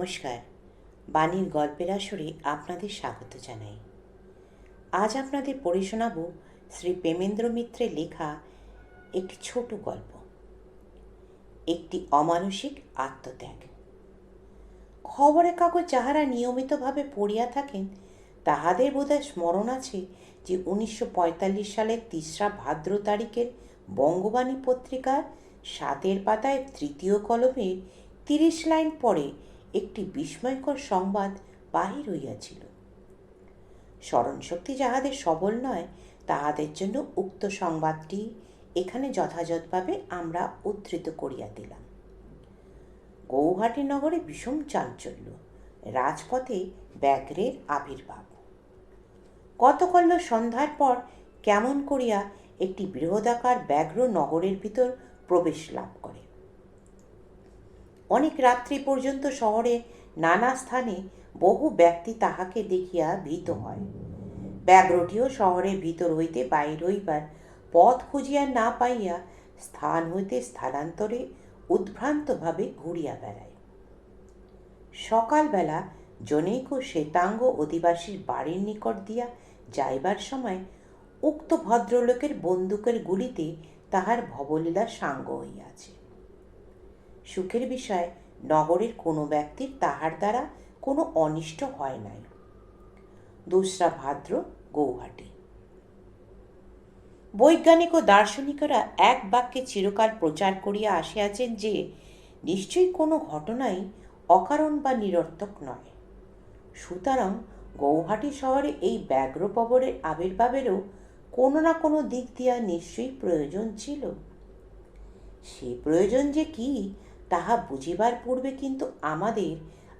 নমস্কার। বাণীর গল্পের আসরে আপনাদের স্বাগত জানাই। আজ আপনাদের পড়ে শোনাব শ্রী প্রেমেন্দ্র মিত্রের লেখা একটি ছোট গল্প। একটি অমানসিক আত্মত্যাগ। খবরের কাগজ যাহারা নিয়মিতভাবে পড়িয়া থাকেন, তাহাদের বোধহয় স্মরণ আছে যে উনিশশো পঁয়তাল্লিশ সালের তিসরা ভাদ্র তারিখের বঙ্গবাণী পত্রিকার সাতের পাতায় তৃতীয় কলমের তিরিশ লাইন পরে একটি বিস্ময়কর সংবাদ বাহির হইয়াছিল। স্মরণশক্তি যাহাদের সবল নয়, তাহাদের জন্য উক্ত সংবাদটি এখানে যথাযথভাবে আমরা উদ্ধৃত করিয়া দিলাম। গৌহাটি নগরে বিষম চাঞ্চল্য, রাজপথে ব্যাঘ্রের আবির্ভাব। গতকাল সন্ধ্যার পর কেমন করিয়া একটি বৃহদাকার ব্যাঘ্র নগরের ভিতর প্রবেশ লাভ করে। অনেক রাত্রি পর্যন্ত শহরে নানা স্থানে বহু ব্যক্তি তাহাকে দেখিয়া ভীত হয়। ব্যাঘ্রটিও শহরের ভিতর হইতে বাইর হইবার পথ খুঁজিয়া না পাইয়া স্থান হইতে স্থানান্তরে উদ্ভ্রান্তভাবে ঘুরিয়া বেড়ায়। সকালবেলা জনৈক শ্বেতাঙ্গ অধিবাসীর বাড়ির নিকট দিয়া যাইবার সময় উক্ত ভদ্রলোকের বন্দুকের গুলিতে তাহার ভবলীলা সাঙ্গ হইয়াছে। সুখের বিষয়, নগরের কোনো ব্যক্তির তাহার দ্বারা কোনো অনিষ্ট হয় নাই। দোসরা ভাদ্র, গৌহাটি। বৈজ্ঞানিক ও দার্শনিকরা এক বাক্যে চিরকাল প্রচার করিয়া আসিয়াছেন যে, নিশ্চয়ই কোনো ঘটনাই অকারণ বা নিরর্থক নয়। সুতরাং গৌহাটি শহরে এই ব্যাঘ্রপবরের আবির্ভাবেরও কোনো না কোনো দিক দিয়া নিশ্চয়ই প্রয়োজন ছিল। সে প্রয়োজন যে কি তাহা বুঝিবার পূর্বে কিন্তু আমাদের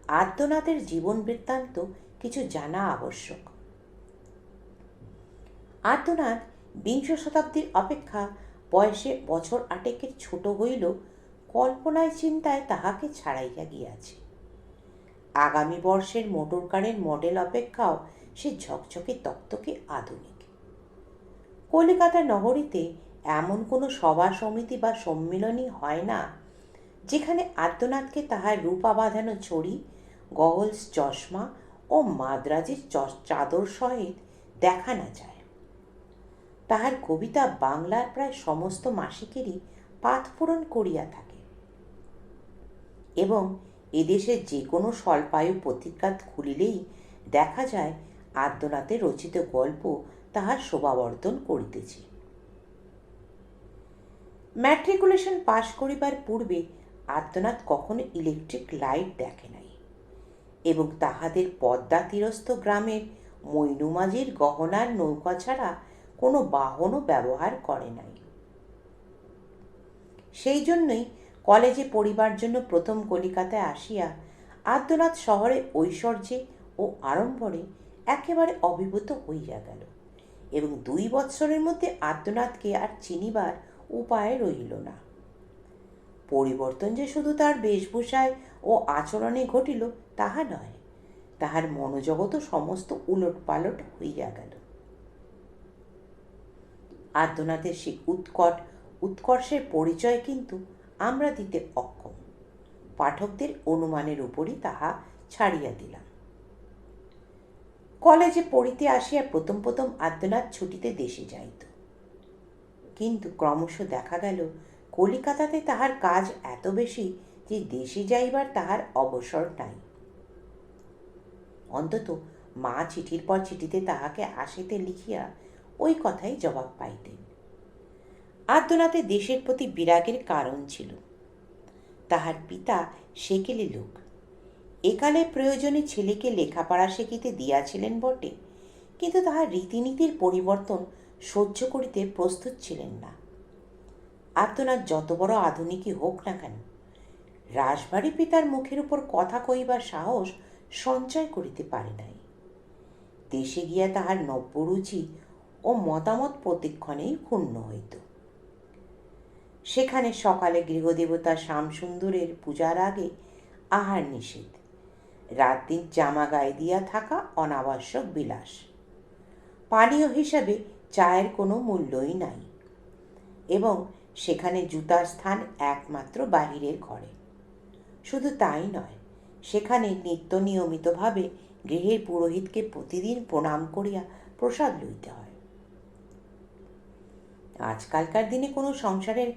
আদ্যনাথের জীবন বৃত্তান্ত কিছু জানা আবশ্যক। আদ্যনাথ বিংশ শতাব্দীর অপেক্ষা বয়সে বছর আটেকের ছোট হইল কল্পনায় চিন্তায় তাহাকে ছাড়াইয়া গিয়াছে। আগামী বর্ষের মোটর কারের মডেল অপেক্ষাও সে ঝকঝকে তক্তকে আধুনিক। কলিকাতা নগরীতে এমন কোনো সভা সমিতি বা সম্মিলনী হয় না যেখানে আদ্যনাথকে তাহার রূপা বাঁধানো ছড়ি, গগলস চশমা ও মাদ্রাজের চাদর সহিত দেখা না যায়। তাহার কবিতা বাংলার প্রায় সমস্ত মাসিকেরই পাথপূরণ করিয়া থাকে এবং এদেশে যে কোনো স্বল্পায়ু পত্রিকাত খুলিলেই দেখা যায় আদ্যনাথের রচিত গল্প তাহার শোভাবর্ধন করিতেছে। ম্যাট্রিকুলেশন পাশ করিবার পূর্বে আদ্যনাথ কখনো ইলেকট্রিক লাইট দেখে নাই এবং তাহাদের পদ্মা তীরস্থ গ্রামের মৈনুমাজির গহনার নৌকা ছাড়া কোনো বাহনও ব্যবহার করে নাই। সেই জন্যই কলেজে পড়িবার জন্য প্রথম কলিকাতায় আসিয়া আদ্যনাথ শহরে ঐশ্বর্যে ও আড়ম্বরে একেবারে অভিভূত হইয়া গেল এবং দুই বৎসরের মধ্যে আদ্যনাথকে আর চিনিবার উপায় রহিল না। পরিবর্তন যে শুধু তার বেশভূষায় ও আচরণে ঘটিল, তাহা নয়। তাহার মনোজগৎ সমস্ত উলট পালট হইয়া গেল। আদ্যনাথের সেই উৎকট, উৎকর্ষের পরিচয় কিন্তু আমরা দিতে অক্ষম। পাঠকদের অনুমানের উপরই তাহা ছাড়িয়া দিলাম। কলেজে পড়িতে আসিয়া প্রথম প্রথম আদ্যনাথ ছুটিতে দেশে যাইত। কিন্তু ক্রমশ দেখা গেল কলিকাতাতে তাহার কাজ এত বেশি যে দেশে যাইবার তাহার অবসর নাই। অন্তত মা চিঠির পর চিঠিতে তাহাকে আসিতে লিখিয়া ওই কথাই জবাব পাইতেন। আদ্যনাথের দেশের প্রতি বিরাগের কারণ ছিল। তাহার পিতা সেকেলে লোক। একালে প্রয়োজনে ছেলেকে লেখাপড়া শিখিতে দিয়াছিলেন বটে, কিন্তু তাহার রীতিনীতির পরিবর্তন সহ্য করিতে প্রস্তুত ছিলেন না। আত্মনাথ যত বড় আধুনিকই হোক না কেন রাসবাড়ি পিতার মুখের উপর কথা কইবার সাহস সঞ্চয় করিতে পারে নাই। দেশে গিয়া তাহার নব্যরুচি ও মতামত প্রতিক্ষণেই ক্ষুণ্ণ হইত। সেখানে সকালে গৃহদেবতা শ্যামসুন্দরের পূজার আগে আহার নিষেধ, রাত দিন জামা গায়ে দিয়া থাকা অনাবশ্যক বিলাস। পানীয় হিসাবে চায়ের কোনো মূল্যই নাই এবং সেখানে জুতার স্থান একমাত্র বাহিরের ঘরে। শুধু তাই নয়, সেখানে নিত্য নিয়মিতভাবে গৃহের পুরোহিতকে প্রতিদিন প্রণাম করিয়া প্রসাদ লইতে হয়। আজকালকার দিনে কোনো সংসারের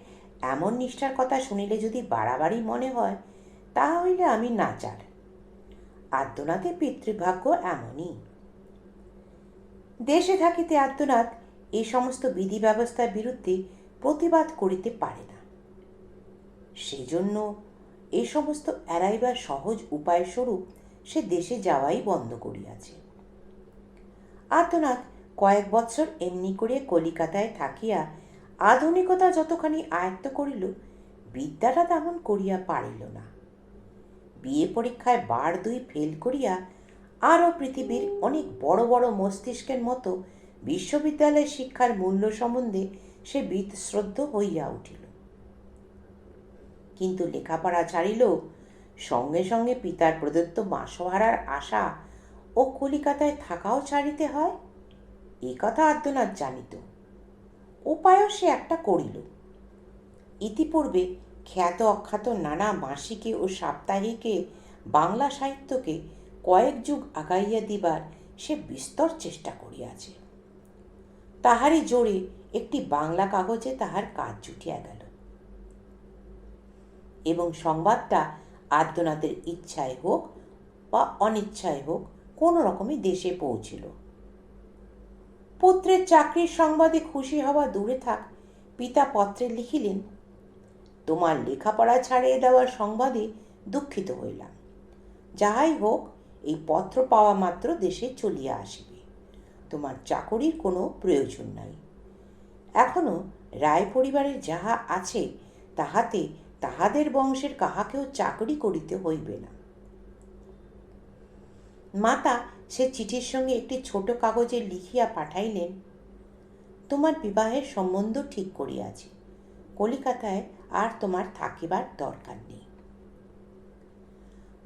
এমন নিষ্ঠার কথা শুনিলে যদি বাড়াবাড়ি মনে হয় তা হইলে আমি নাচার। আদ্যনাথে পিতৃভাগ্য এমনই। দেশে থাকিতে আদ্যনাথ এই সমস্ত বিধি ব্যবস্থার বিরুদ্ধে প্রতিবাদ করিতে পারে না। সেজন্য এ সমস্ত এড়াইবার সহজ উপায় স্বরূপ সে দেশে যাওয়াই বন্ধ করিয়াছে। আর্তনাথ কয়েক বৎসর এমনি করে কলিকাতায় থাকিয়া আধুনিকতা যতখানি আয়ত্ত করিল, বিদ্যাটা তেমন করিয়া পারিল না। বিয়ে পরীক্ষায় বার দুই ফেল করিয়া আরও পৃথিবীর অনেক বড় বড় মস্তিষ্কের মতো বিশ্ববিদ্যালয় শিক্ষার মূল্য সম্বন্ধে সে বিতশ্রদ্ধ হইয়া উঠিল। কিন্তু লেখাপড়া ছাড়িল, সঙ্গে সঙ্গে পিতার প্রদত্ত মাসোহারার আশা ও কলিকাতায় থাকাও ছাড়িতে হয়। এই কথা আদ্যনাথ জানিত। উপায়ও সে একটা করিল। ইতিপূর্বে খ্যাত অখ্যাত নানা মাসিকে ও সাপ্তাহিকে বাংলা সাহিত্যকে কয়েক যুগ আগাইয়া দিবার সে বিস্তর চেষ্টা করিয়াছে। তাহারই জোরে একটি বাংলা কাগজে তাহার কাজ জুটিয়া গেল। এবং সংবাদটা আদ্যনাথের ইচ্ছায় হোক বা অনিচ্ছায় হোক, কোনো রকমে দেশে পৌঁছিল। পুত্রের চাকরির সংবাদে খুশি হওয়া দূরে থাক, পিতা পত্রে লিখিলেন, তোমার লেখাপড়া ছাড়িয়ে দেওয়ার সংবাদে দুঃখিত হইলাম। যাহাই হোক, এই পত্র পাওয়া মাত্র দেশে চলিয়া আসিবে। তোমার চাকরির কোনো প্রয়োজন নাই। এখনও রায় পরিবারের যাহা আছে, তাহাতে তাহাদের বংশের কাহাকেও চাকরি করিতে হইবে না। মাতা সে চিঠির সঙ্গে একটি ছোট কাগজে লিখিয়া পাঠাইলেন, তোমার বিবাহের সম্বন্ধ ঠিক করিয়াছি, কলিকাতায় আর তোমার থাকিবার দরকার নেই।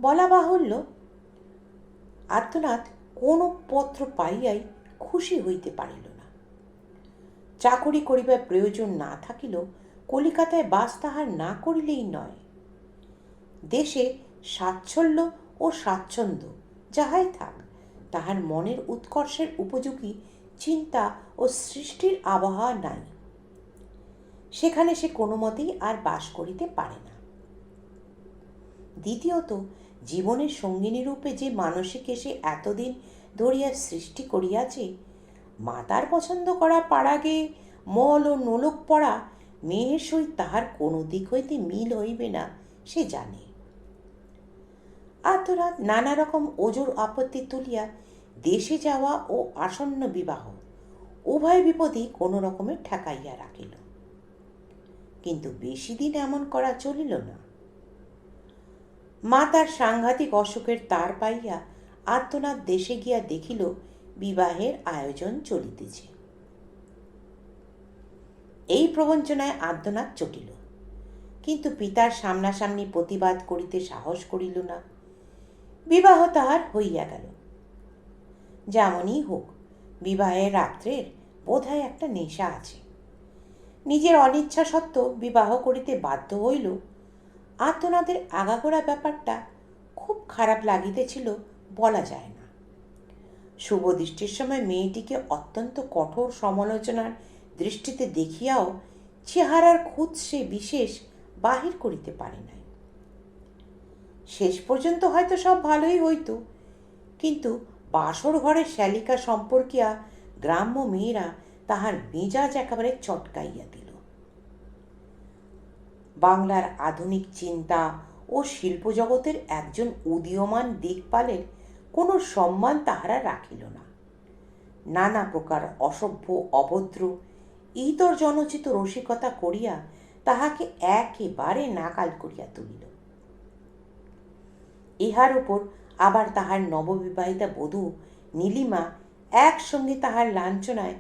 বলা বাহুল্য আত্মনাথ কোনো পত্র পাইয়াই খুশি হইতে পারিল চাকরি করিবার প্রয়োজন না থাকিলেও কলিকাতায় বাস তাহার না করিলেই নয়। দেশে সাচ্ছল্য ও স্বাচ্ছন্দ্য যাহাই থাক, তাহার মনের উৎকর্ষের উপযোগী চিন্তা ও সৃষ্টির আবহাওয়া নাই। সেখানে সে কোনো মতেই আর বাস করিতে পারে না। দ্বিতীয়ত, জীবনের সঙ্গিনী রূপে যে মানসিক সে এতদিন ধরিয়া সৃষ্টি করিয়াছে মাতার পছন্দ করা পাড়াগে মল ও নোলক পড়া মেয়ের সহিত তাহার কোনো দিক হইতে মিল হইবে না, সে জানে। আত্মরাত নানা রকম ওজোর আপত্তি তুলিয়া দেশে যাওয়া ও আসন্ন বিবাহ উভয় বিপদই কোনো রকমে ঠেকাইয়া রাখিল। কিন্তু বেশি দিন এমন করা চলিল না। মা তার সাংঘাতিক অসুখের তার পাইয়া আত্মনাথ দেশে গিয়া দেখিল বিবাহের আয়োজন চলিতেছে। এই প্রবঞ্চনায় আদ্যনাথ চটিল। কিন্তু পিতার সামনাসামনি প্রতিবাদ করিতে সাহস করিল না। বিবাহ তাহার হইয়া গেল। যেমনই হোক, বিবাহের রাত্রের বোধহয় একটা নেশা আছে। নিজের অনিচ্ছা সত্ত্বেও বিবাহ করিতে বাধ্য হইল। আত্মনাথের আগাগোড়া ব্যাপারটা খুব খারাপ লাগিতেছিল বলা যায় না। শুভ দৃষ্টির সময় মেয়েটিকে অত্যন্ত কঠোর সমালোচনার দৃষ্টিতে দেখিয়াও চেহারার খুঁত সে বিশেষ বাহির করিতে পারে নাই। শেষ পর্যন্ত হয়তো সব ভালোই হইতো, কিন্তু বাসর ঘরের শ্যালিকা সম্পর্কিয়া গ্রাম্য মেয়েরা তাহার মেজাজ একেবারে চটকাইয়া দিল। বাংলার আধুনিক চিন্তা ও শিল্পজগতের একজন উদীয়মান দিকপালের কোনো সম্মান তাহারা রাখিল না। নানা প্রকার অসভ্য, অভদ্র, ইতর জনচিত রসিকতা করিয়া তাহাকে একেবারে নাকাল করিয়া তুলিল। ইহার উপর আবার তাহার নববিবাহিতা বধূ নীলিমা একসঙ্গে তাহার লাঞ্ছনায়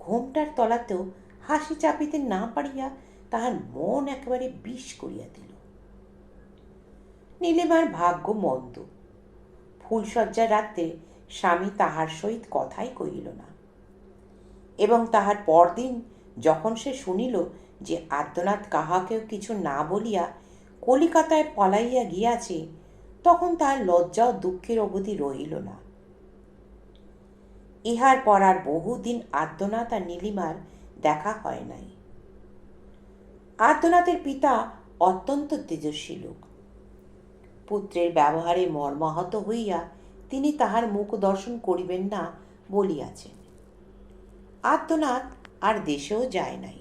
ঘোমটার তলাতেও হাসি চাপিতে না পারিয়া তাহার মন একেবারে বিষ করিয়া দিল। নীলিমার ভাগ্য মন্দ। ফুলসজ্জা রাত্রে স্বামী তাহার সহিত কথাই কহিল না। এবং তাহার পরদিন যখন সে শুনিল যে আদ্যনাথ কাহাকেও কিছু না বলিয়া কলিকাতায় পলাইয়া গিয়াছে, তখন তার লজ্জা ও দুঃখের অবধি রহিল না। ইহার পর আর বহুদিন আদ্যনাথ আর নীলিমার দেখা হয় নাই। আদ্যনাথের পিতা অত্যন্ত তেজস্বী লোক। পুত্রের ব্যবহারে মর্মাহত হইয়া তিনি তাহার মুখ দর্শন করিবেন না বলিয়াছেন আদ্যনাথ আর দেশেও যায় নাই।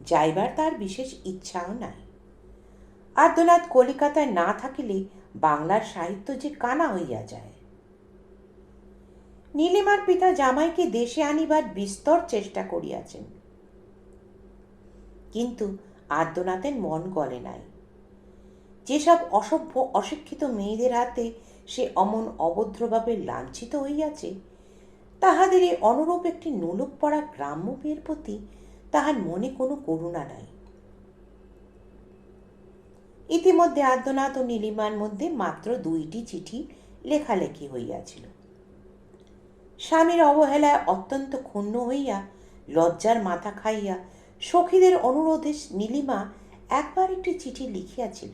যাইবার তার বিশেষ ইচ্ছাও নাই। আদ্যনাথ কলিকাতায় না থাকিলে বাংলার সাহিত্য যে কানা হইয়া যায়। নীলিমার পিতা জামাইকে দেশে আনিবার বিস্তর চেষ্টা করিয়াছেন। কিন্তু আদ্যনাথের মন গলে নাই। যেসব অসভ্য, অশিক্ষিত মেয়েদের হাতে সে অমন অভদ্রভাবে লাঞ্ছিত হইয়াছে, তাহাদের এই অনুরূপ একটি নুলুক পড়া গ্রাম্য মেয়ের প্রতি তাহার মনে কোনো করুণা নাই। ইতিমধ্যে আদ্যনাথ ও নীলিমার মধ্যে মাত্র দুইটি চিঠি লেখালেখি হইয়াছিল। স্বামীর অবহেলায় অত্যন্ত ক্ষুণ্ণ হইয়া লজ্জার মাথা খাইয়া সখীদের অনুরোধে নীলিমা একবার একটি চিঠি লিখিয়াছিল।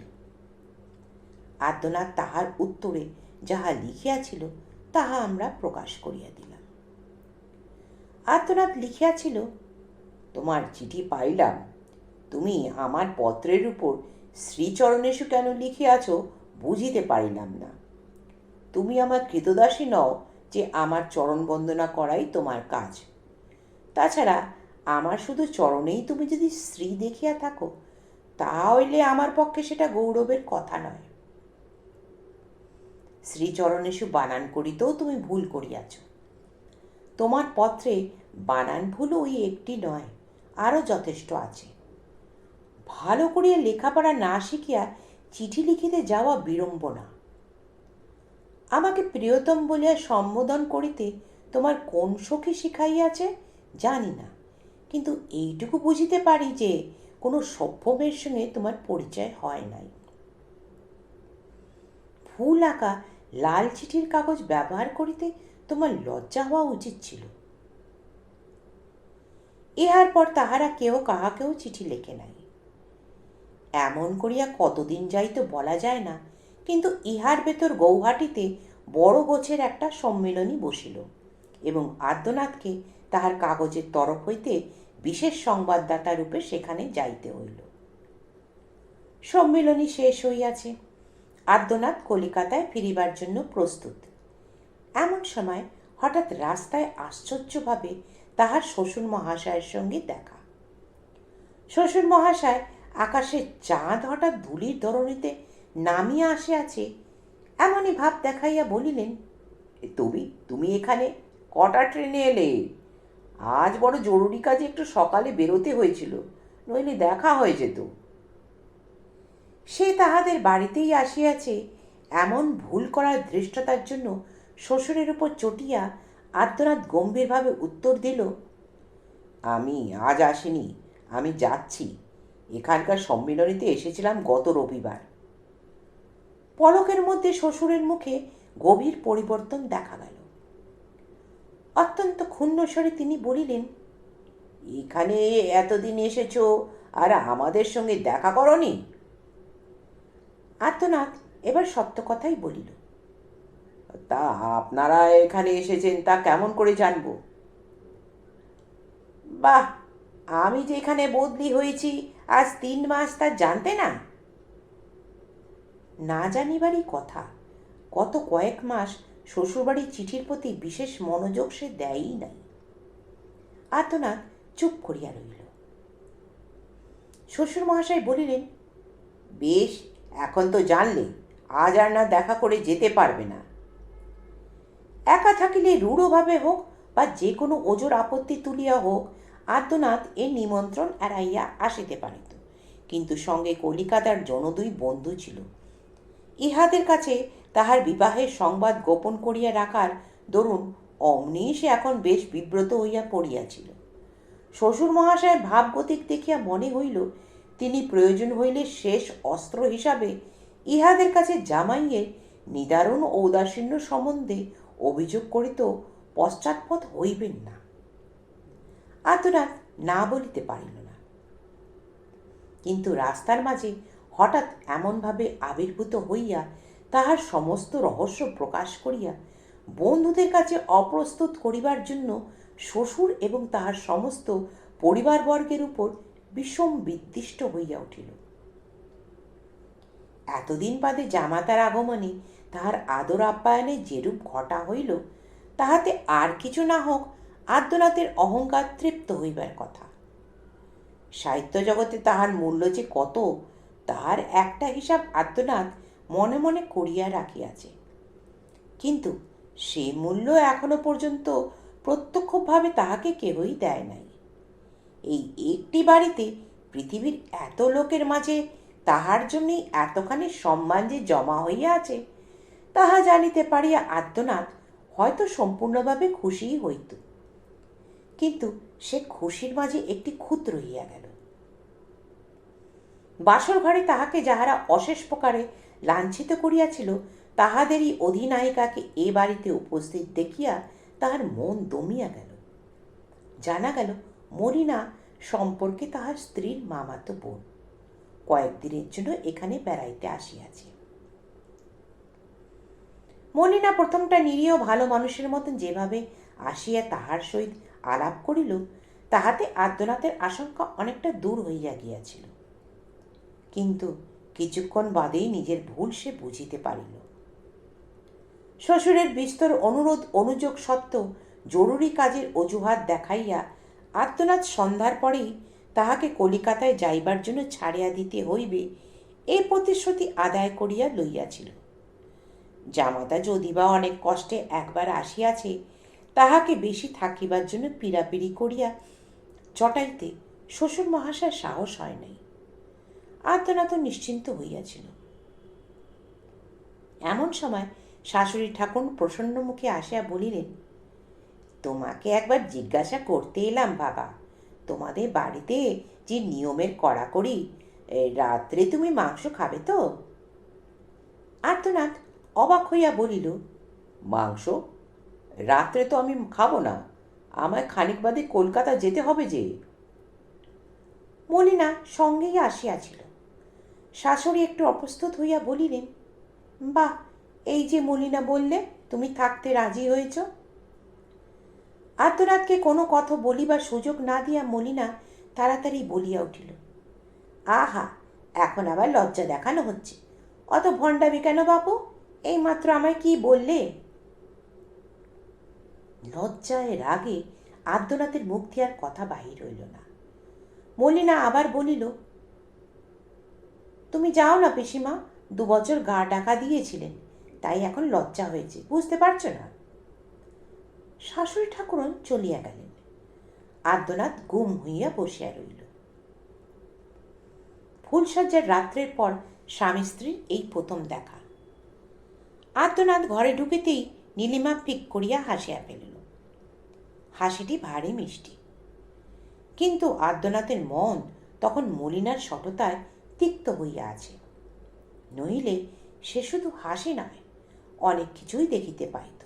আদ্যনাথ তাহার উত্তরে যাহা লিখিয়াছিল, তাহা আমরা প্রকাশ করিয়া দিলাম। আদ্যনাথ লিখিয়াছিল, তোমার চিঠি পাইলাম। তুমি আমার পত্রের উপর শ্রীচরণেশু কেন লিখিয়াছ বুঝিতে পারিলাম না। তুমি আমার কৃতদাসী নও যে আমার চরণ বন্দনা করাই তোমার কাজ। তাছাড়া আমার শুধু চরণেই তুমি যদি স্ত্রী দেখিয়া থাকো তা হইলে আমার পক্ষে সেটা গৌরবের কথা নয়। শ্রীচরণেশু বানান করিতেও তুমি ভুল করিয়াছ। তোমার পত্রে বানান ভুল ওই একটি নয়, আরও যথেষ্ট আছে। ভালো করিয়া লেখাপড়া না শিখিয়া চিঠি লিখিতে যাওয়া বিড়ম্বনা। আমাকে প্রিয়তম বলিয়া সম্বোধন করিতে তোমার কোন সখী শিখাইয়াছে জানি না, কিন্তু এইটুকু বুঝিতে পারি যে কোনো সভ্য মেয়ের সঙ্গে তোমার পরিচয় হয় নাই। ফুল আঁকা লাল চিঠির কাগজ ব্যবহার করিতে তোমার লজ্জা হওয়া উচিত ছিল। ইহার পর তাহারা কেউ কাহাকেও চিঠি লেখে নাই। এমন করিয়া কতদিন যাইত বলা যায় না, কিন্তু ইহার ভেতর গৌহাটিতে বড় গোছের একটা সম্মেলনই বসিল এবং আদ্যনাথকে তাহার কাগজের তরফ হইতে বিশেষ সংবাদদাতা রূপে সেখানে যাইতে হইল। সম্মেলনী শেষ হইয়াছে। আদ্যনাথ কলিকাতায় ফিরিবার জন্য প্রস্তুত। এমন সময় হঠাৎ রাস্তায় আশ্চর্যভাবে তাহার শ্বশুর মহাশয়ের সঙ্গে দেখা। শ্বশুর মহাশয় আকাশে চাঁদ হঠাৎ ধুলির ধরণীতে নামিয়া আসিয়াছে, এমনই ভাব দেখাইয়া বলিলেন তুমি তুমি এখানে? কটা ট্রেনে এলে? আজ বড় জরুরি কাজে একটু সকালে বেরোতে হয়েছিল, নইলে দেখা হয়ে যেত। সে তাহাদের বাড়িতেই আসিয়াছে। এমন ভুল করার ধৃষ্টতার জন্য শ্বশুরের উপর চটিয়া আদ্যনাথ গম্ভীরভাবে উত্তর দিল, আমি আজ আসিনি, আমি যাচ্ছি। এখানকার সম্মিলনীতে এসেছিলাম গত রবিবার পলকের মধ্যে শ্বশুরের মুখে গভীর পরিবর্তন দেখা গেল। অত্যন্ত ক্ষুণ্ণস্বরে তিনি বলিলেন, এখানে এতদিন এসেছ, আর আমাদের সঙ্গে দেখা করনি? আত্মনাথ এবার সত্য কথাই বলিল, তা আপনারা এখানে এসেছেন, তা কেমন করে জানব? বাহ, আমি যে এখানে বদলি হয়েছি, আজ তিন মাস তা জানতে না? না জানিবারই কথা, গত কয়েক মাস শ্বশুরবাড়ির চিঠির প্রতি বিশেষ মনোযোগ সে দেয়ই নাই। আর্তনাথ চুপ করিয়া রইল। শ্বশুর মহাশয় বলিলেন, বেশ এখন তো জানলে, আজ আর না দেখা করে যেতে পারবে না। একা থাকিলে রূঢ়ভাবে হোক বা যে কোনো ওজোর আপত্তি তুলিয়া হোক, আদ্যনাথ এ নিমন্ত্রণ এড়াইয়া আসিতে পারিত। কিন্তু সঙ্গে কলিকাতার জনদুই বন্ধু ছিল। ইহাদের কাছে তাহার বিবাহের সংবাদ গোপন করিয়া রাখার দরুন অমনি সে এখন বেশ বিব্রত হইয়া পড়িয়াছিল। শ্বশুর মহাশয়ের ভাবগতিক দেখিয়া মনে হইল তিনি প্রয়োজন হইলে শেষ অস্ত্র হিসাবে ইহাদের কাছে জামাইয়ের নিদারুণ ঔদাসীন্য সম্বন্ধে অভিযোগ করিত পশ্চাৎপদ হইবেন না। আতরাত না বলিতে পারিল না। কিন্তু রাস্তার মাঝে হঠাৎ এমনভাবে আবির্ভূত হইয়া তাহার সমস্ত রহস্য প্রকাশ করিয়া বন্ধুদের কাছে অপ্রস্তুত করিবার জন্য শ্বশুর এবং তাহার সমস্ত পরিবারবর্গের উপর বিষম বিদ্বিষ্ট হইয়া উঠিল। এতদিন বাদে জামাতার আগমনে তাহার আদর আপ্যায়নে যেরূপ ঘটা হইল, তাহাতে আর কিছু না হোক আদ্যনাথের অহংকার তৃপ্ত হইবার কথা। সাহিত্য জগতে তাহার মূল্য যে কত, তাহার একটা হিসাব আদ্যনাথ মনে মনে করিয়া রাখিয়াছে। কিন্তু সে মূল্য এখনও পর্যন্ত প্রত্যক্ষভাবে তাহাকে কেহই দেয় নাই। এই একটি বাড়িতে পৃথিবীর এত লোকের মাঝে তাহার জন্যই এতখানি সম্মান যে জমা হইয়া আছে, তাহা জানিতে পারিয়া আদ্যনাথ হয়তো সম্পূর্ণভাবে খুশিই হইত। কিন্তু সে খুশির মাঝে একটি খুঁত রহিয়া গেল। বাসর ঘরে তাহাকে যাহারা অশেষ প্রকারে লাঞ্ছিত করিয়াছিল, তাহাদেরই অধিনায়িকাকে এ বাড়িতে উপস্থিত দেখিয়া তাহার মন দমিয়া গেল। জানা গেল মরিনা সম্পর্কে তাহার স্ত্রীর মামাতো বোন। কয়েকদিনের জন্য এখানে বেড়াইতে আসিয়াছে। মলিনা প্রথমটা নিরীহ ভালো মানুষের মতন যেভাবে আসিয়া তাহার সহিত আলাপ করিল, তাহাতে আদ্যনাথের আশঙ্কা অনেকটা দূর হইয়া গিয়াছিল। কিন্তু কিছুক্ষণ বাদেই নিজের ভুল সে বুঝিতে পারিল। শ্বশুরের বিস্তর অনুরোধ, অনুযোগ সত্ত্বেও জরুরি কাজের অজুহাত দেখাইয়া আত্মনাথ সন্ধ্যার পরেই তাহাকে কলিকাতায় যাইবার জন্য ছাড়িয়া দিতে হইবে এই প্রতিশ্রুতি আদায় করিয়া লইয়াছিল। জামাতা যদি বা অনেক কষ্টে একবার আসিয়াছে, তাহাকে বেশি থাকিবার জন্য পীড়াপিড়ি করিয়া চটাইতে শ্বশুর মহাশয় সাহস হয় নাই। আত্মনাথ নিশ্চিন্ত হইয়াছিল। এমন সময় শাশুড়ি ঠাকুর প্রসন্ন মুখে আসিয়া বলিলেন তোমাকে একবার জিজ্ঞাসা করতে এলাম, বাবা। তোমাদের বাড়িতে যে নিয়মের কড়াকড়ি রাত্রে তুমি মাংস খাবে তো? আর্তনাথ অবাক হইয়া বলিল, মাংস? রাত্রে তো আমি খাব না। আমায় খানিক বাদে কলকাতা যেতে হবে যে। মলিনা সঙ্গেই আসিয়াছিল। শাশুড়ি একটু অপ্রস্তুত হইয়া বলিলেন, বাহ, এই যে মলিনা বললে, তুমি থাকতে রাজি হয়েছ? আত্মরাতকে কোনো কথা বলিবার সুযোগ না দিয়া মলিনা তাড়াতাড়ি বলিয়া উঠিল, আহা, এখন আবার লজ্জা দেখানো হচ্ছে। অত ভণ্ডামি কেন বাপু? এইমাত্র আমায় কি বললে? লজ্জায় রাগে আদ্যনাথের মুখ দিয়ে আর কথা বাহির হইল না। মলিনা আবার বলিল, তুমি যাও না পিসিমা, দু বছর গা ডাকা দিয়েছিলেন, তাই এখন লজ্জা হয়েছে, বুঝতে পারছ না? শাশুড়ি ঠাকুরন চলিয়া গেলেন। আদ্যনাথ গুম হইয়া বসিয়া রইল। ফুলসজ্জার রাত্রের পর স্বামী স্ত্রীর এই প্রথম দেখা। আদ্যনাথ ঘরে ঢুকিতেই নীলিমা পিক করিয়া হাসিয়া ফেলিল। হাসিটি ভারী মিষ্টি। কিন্তু আদ্যনাথের মন তখন মলিনার সততায় তিক্ত হইয়া আছে। নইলে সে শুধু হাসি নয়, অনেক কিছুই দেখিতে পাইত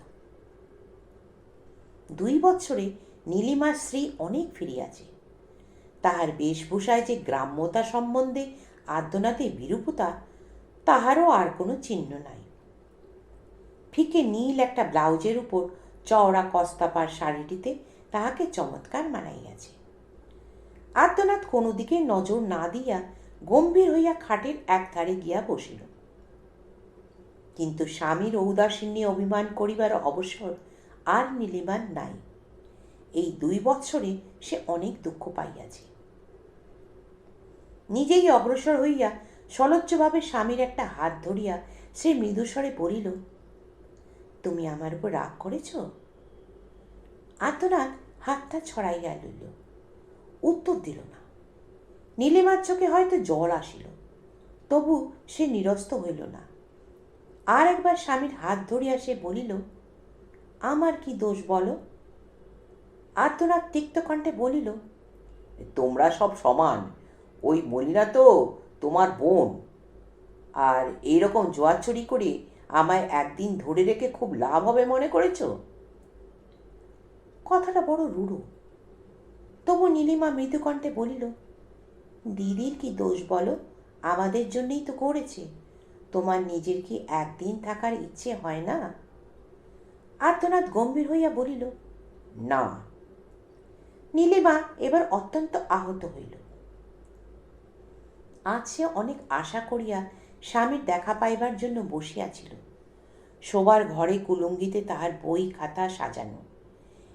দুই বৎসরে নীলিমার শ্রী অনেক ফিরিয়াছে। তাহার বেশভূষায় যে গ্রাম্যতা সম্বন্ধে আদ্যনাথে বিরূপতা, তাহারও আর কোনো চিহ্ন নাই। ফিকে নীল একটা ব্লাউজের উপর চওড়া কস্তাপার শাড়িটিতে তাহাকে চমৎকার মানাইয়াছে। আদ্যনাথ কোনো দিকে নজর না দিয়া গম্ভীর হইয়া খাটের এক ধারে গিয়া বসিল। কিন্তু স্বামীর ঔদাসীন্যে অভিমান করিবার অবসর আর নীলিমার নাই। এই দুই বৎসরে সে অনেক দুঃখ পাইয়াছে। নিজেই অগ্রসর হইয়া সলজ্জভাবে স্বামীর একটা হাত ধরিয়া সে মৃদুস্বরে বলিল, তুমি আমার উপর রাগ করেছ? আত্মনাথ হাতটা ছড়াইয়া লইল। উত্তর দিল না। নীলিমার চোখে হয়তো জল আসিল, তবু সে নিরস্ত হইল না। আর একবার স্বামীর হাত ধরিয়া সে বলিল আমার কি দোষ বলো? আর্তনাথ তিক্ত কণ্ঠে বলিল, তোমরা সব সমান, ওই মলিনা তো তোমার বোন। আর এইরকম জোয়াচুরি করে আমায় একদিন ধরে রেখে খুব লাভ হবে মনে করেছ? কথাটা বড় রূঢ়। তবু নীলিমা মৃদু কণ্ঠে বলিল, দিদির কি দোষ বলো? আমাদের জন্যই তো করেছে। তোমার নিজের কি একদিন থাকার ইচ্ছে হয় না? আর্তনাদ গম্ভীর হইয়া বলিল, না। নীলিমা এবার অত্যন্ত আহত হইল। আজ সে অনেক আশা করিয়া স্বামীর দেখা পাইবার জন্য বসিয়াছিল শোবার ঘরে কুলুঙ্গিতে তাহার বই, খাতা সাজানো।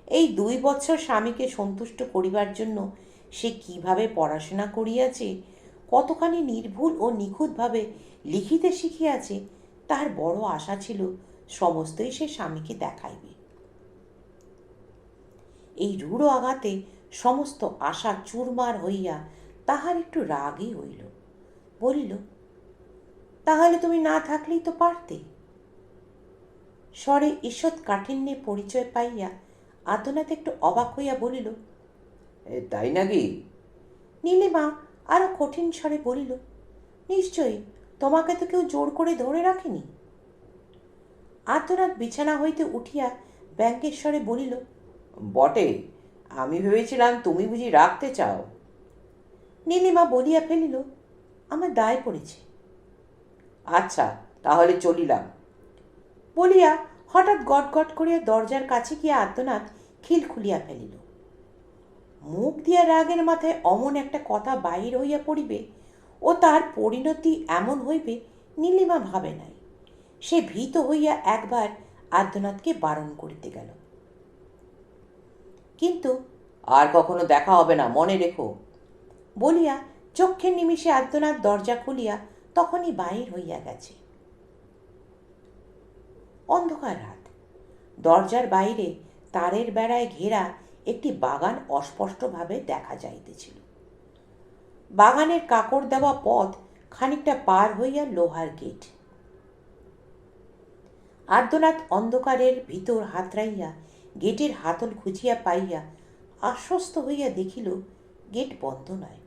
এই দুই বছর স্বামীকে সন্তুষ্ট করিবার জন্য সে কীভাবে পড়াশোনা করিয়াছে, কতখানি নির্ভুল ও নিখুঁতভাবে লিখিতে শিখিয়াছে, তাহার বড় আশা ছিল সমস্তই সে স্বামীকে দেখাইবে। এই রূঢ় আঘাতে সমস্ত আশা চুরমার হইয়া তাহার একটু রাগই হইল। বলিল তাহলে তুমি না থাকলেই তো পারতে? স্বরে ঈষৎ কাঠিন্যে পরিচয় পাইয়া আতনাথ একটু অবাক হইয়া বলিল তাই নাকি? নীলিমা আরও কঠিন স্বরে বলিল নিশ্চয়ই তোমাকে তো কেউ জোর করে ধরে রাখেনি? আর্তনাদ বিছানা হইতে উঠিয়া ব্যাংকের স্বরে বলিল, বটে, আমি ভেবেছিলাম তুমি বুঝি রাখতে চাও। নীলিমা বলিয়া ফেলিল, আমার দায় পড়েছে। আচ্ছা তাহলে চলিলাম। বলিয়া হঠাৎ গট গট করিয়া দরজার কাছে গিয়া আর্তনাদ খিল খুলিয়া ফেলিল। মুখ দিয়া রাগের মাথায় অমন একটা কথা বাহির হইয়া পড়িবে ও তার পরিণতি এমন হইবে নীলিমা ভাবে নাই। সে ভীত হইয়া একবার আদ্যনাথকে বারণ করিতে গেল। কিন্তু আর কখনো দেখা হবে না, মনে রেখো। বলিয়া চক্ষের নিমিষে আর্তনাথ দরজা খুলিয়া তখনই বাহির হইয়া গেছে। অন্ধকার রাত। দরজার বাইরে তারের বেড়ায় ঘেরা একটি বাগান অস্পষ্টভাবে দেখা যাইতেছিল। বাগানের কাকড় দেওয়া পথ খানিকটা পার হইয়া লোহার গেট। আর্দ্রনাথ অন্ধকারের ভিতর হাতড়াইয়া, গেটের হাতল খুঁজিয়া পাইয়া আশ্বস্ত হইয়া দেখিল, গেট বন্ধ নয়।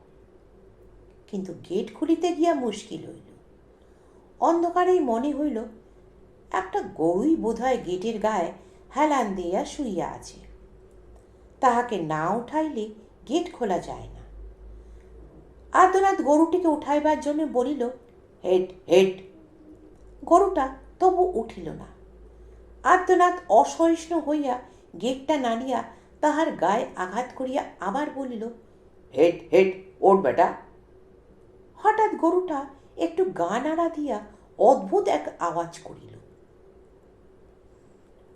কিন্তু গেট খুলিতে গিয়া মুশকিল হইল। অন্ধকারেই মনে হইল, একটা গরুই বোধহয় গেটের গায়ে হেলান দিয়া শুইয়া আছে। তাহাকে না উঠাইলে গেট খোলা যায় না। আর্দ্রনাথ গরুটিকে উঠাইবার জন্য বলিল হেড হেড গরুটা তবু উঠিল না। আর্তনাথ অসহিষ্ণু হইয়া গেটটা নাড়িয়া তাহার গায়ে আঘাত করিয়া আবার বলিল হেড হেড ওঠ বেটা। হঠাৎ গরুটা একটু গা নাড়া দিয়া অদ্ভুত এক আওয়াজ করিল।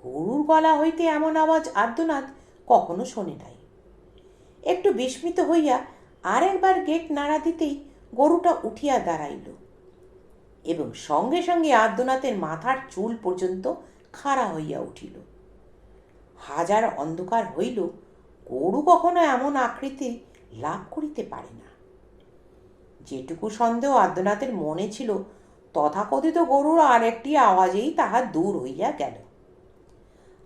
গরুর গলা হইতে এমন আওয়াজ আর্দ্রনাথ কখনো শোনে নাই। একটু বিস্মিত হইয়া আর একবার গেট নাড়া দিতেই গরুটা উঠিয়া দাঁড়াইল এবং সঙ্গে সঙ্গে আর্দ্রনাথের মাথার চুল পর্যন্ত খাড়া হইয়া উঠিল। হাজার অন্ধকার হইল, গরু কখনো এমন আকৃতি লাভ করিতে পারে না। যেটুকু সন্দেহ আদ্যনাথের মনে ছিল, তথাকথিত গরুর আর একটি আওয়াজেই তাহা দূর হইয়া গেল।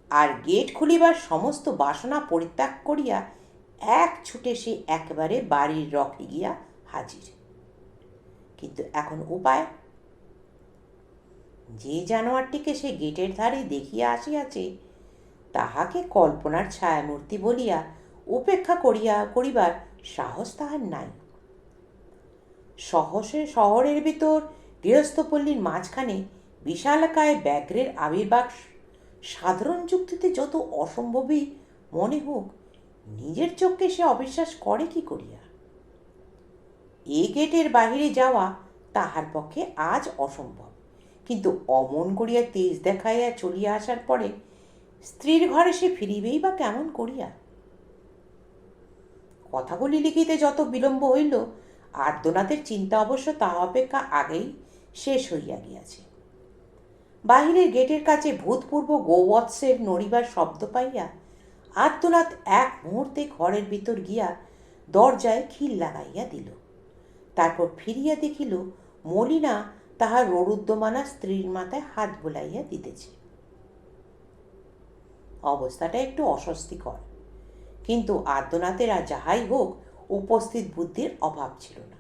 আর গেট খুলিবার সমস্ত বাসনা পরিত্যাগ করিয়া এক ছুটে সে একবারে বাড়ির রকে গিয়া হাজির। কিন্তু এখন উপায় যে জানোয়ারটিকে সে গেটের ধারে দেখিয়া আসিয়াছে, তাহাকে কল্পনার ছায়ামূর্তি বলিয়া উপেক্ষা করিয়া, করিবার সাহস তাহার নাই। সহসে শহরের ভিতর গৃহস্থপল্লীর মাঝখানে বিশালাকায় ব্যাঘ্রের আবির্ভাব, সাধারণ যুক্তিতে যত অসম্ভবই মনে হোক, নিজের চোখকে সে অবিশ্বাস করে কি করিয়া? এ গেটের বাহিরে যাওয়া তাহার পক্ষে আজ অসম্ভব। কিন্তু অমন করিয়া তেজ দেখাইয়া চলিয়া আসার পরে স্ত্রীর ঘরে সে ফিরিবেই বা কেমন করিয়া? কথাগুলি লিখিতে যত বিলম্ব হইল আর্দ্রনাথের চিন্তা অবশ্য তাহা অপেক্ষা আগেই শেষ হইয়া গিয়াছে। বাহিরের গেটের কাছে ভূতপূর্ব গোবৎসের নড়িবার শব্দ পাইয়া আর্দ্রনাথ এক মুহূর্তে ঘরের ভিতর গিয়া দরজায় খিল লাগাইয়া দিল। তারপর ফিরিয়া দেখিল মলিনা তাহার ররুদ্যমানা স্ত্রীর মাথায় হাত বোলাইয়া দিতেছে। অবস্থাটা একটু অস্বস্তিকর। কিন্তু আদ্যনাথের যাহাই হোক, উপস্থিত বুদ্ধির অভাব ছিল না।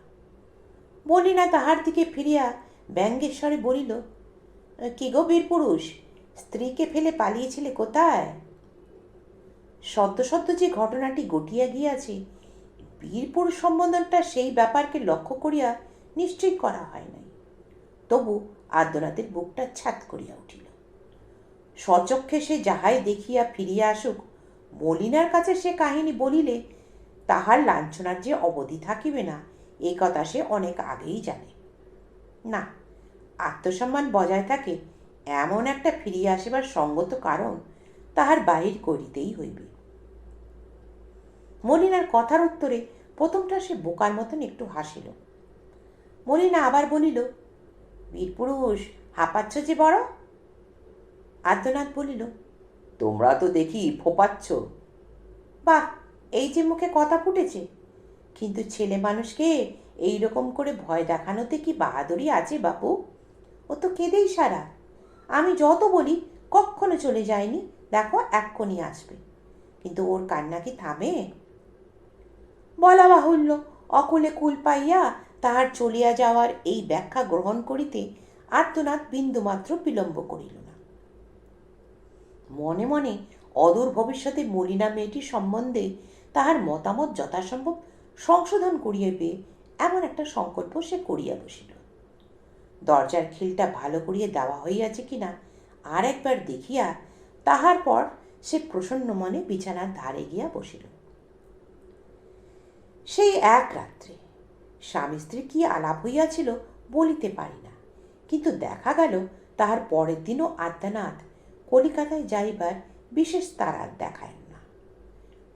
মলিনা তাহার দিকে ফিরিয়া ব্যঙ্গেশ্বরে বলিল, কি গো বীর পুরুষ, স্ত্রীকে ফেলে পালিয়েছিলে কোথায়? সদ্য সদ্য যে ঘটনাটি ঘটিয়া গিয়াছে বীরপুরুষ সম্বোধনটা সেই ব্যাপারকে লক্ষ্য করিয়া নিশ্চয়ই করা হয় নাই। তবু আদ্যনাথের বুকটা ছাত করিয়া উঠিল। সচক্ষে সে যাহাই দেখিয়া ফিরিয়া আসুক, মলিনার কাছে সে কাহিনী বলিলে তাহার লাঞ্ছনার যে অবধি থাকিবে না এই কথা সে অনেক আগেই জানে। না, আত্মসম্মান বজায় থাকে এমন একটা ফিরিয়া আসিবার সঙ্গত কারণ তাহার বাহির করিতেই হইবে। মলিনার কথার উত্তরে প্রথমটা সে বোকার মতন একটু হাসিল। মলিনা আবার বলিল বীরপুরুষ হাঁপাচ্ছ যে বড়? আদ্যনাথ বলিল, তোমরা তো দেখি ফোপাচ্ছ। বাহ, এই যে মুখে কথা ফুটেছে। কিন্তু ছেলে মানুষকে এই রকম করে ভয় দেখানোতে কি বাহাদুরি আছে বাপু? ও তো কেঁদেই সারা। আমি যত বলি কখনো চলে যায়নি। দেখো, এক্ষুনি আসবে। কিন্তু ওর কান্না কি থামে? বলা বাহুল্য, অকুলে কুল পাইয়া তাহার চলিয়া যাওয়ার এই ব্যাখ্যা গ্রহণ করিতে আর্তনাথ বিন্দুমাত্র বিলম্ব করিল না। মনে মনে অদূর ভবিষ্যতে মলিনা মেয়েটির সম্বন্ধে তাহার মতামত যথাসম্ভব সংশোধন করিয়াবে এমন একটা সংকল্প সে করিয়া বসিল। দরজার খিলটা ভালো করিয়া দেওয়া হইয়াছে কিনা আর একবার দেখিয়া তাহার পর সে প্রসন্ন মনে বিছানার ধারে গিয়া বসিল। সেই এক রাত্রে স্বামী স্ত্রী কি আলাপ হইয়াছিল বলিতে পারি না। কিন্তু দেখা গেল তাহার পরের দিনও আদ্যানাথ কলিকাতায় যাইবার বিশেষ তারাত দেখায় না।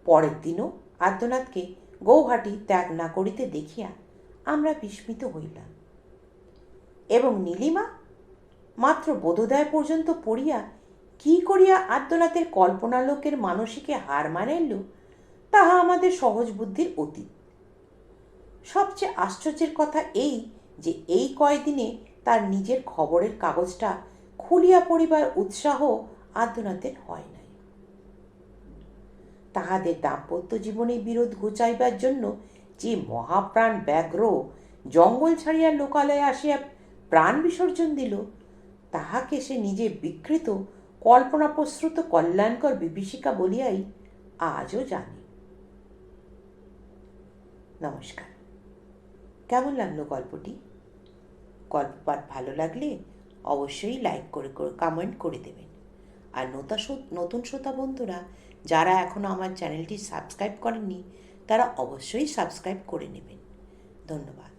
পরের দিনও আদ্যনাথকে গৌহাটি ত্যাগ না করিতে দেখিয়া আমরা বিস্মিত হইলাম। এবং নীলিমা, মাত্র বোধোদয় পর্যন্ত পড়িয়া কি করিয়া আদ্যনাথের কল্পনালোকের মানসিকে হার মানাইল, তাহা আমাদের সহজ বুদ্ধির অতীত। সবচেয়ে আশ্চর্যের কথা এই যে এই কয়দিনে তার নিজের খবরের কাগজটা খুলিয়া পড়িবার উৎসাহ আদ্যনাথের হয় নাই। তাহাদের দাম্পত্য জীবনে বিরোধ ঘুচাইবার জন্য যে মহাপ্রাণ ব্যাঘ্র জঙ্গল ছাড়িয়া লোকালয়ে আসিয়া প্রাণ বিসর্জন দিল, তাহাকে সে নিজে বিকৃত, কল্পনাপ্রসৃত, কল্যাণকর বিভীষিকা বলিয়াই আজও জানি। নমস্কার। কেমন লাগল গল্পটি? গল্পপাঠ ভালো লাগলে অবশ্যই লাইক করে কমেন্ট করে দেবেন। আর নতা নতুন শ্রোতা বন্ধুরা, যারা এখনও আমার চ্যানেলটি সাবস্ক্রাইব করেননি, তারা অবশ্যই সাবস্ক্রাইব করে নেবেন। ধন্যবাদ।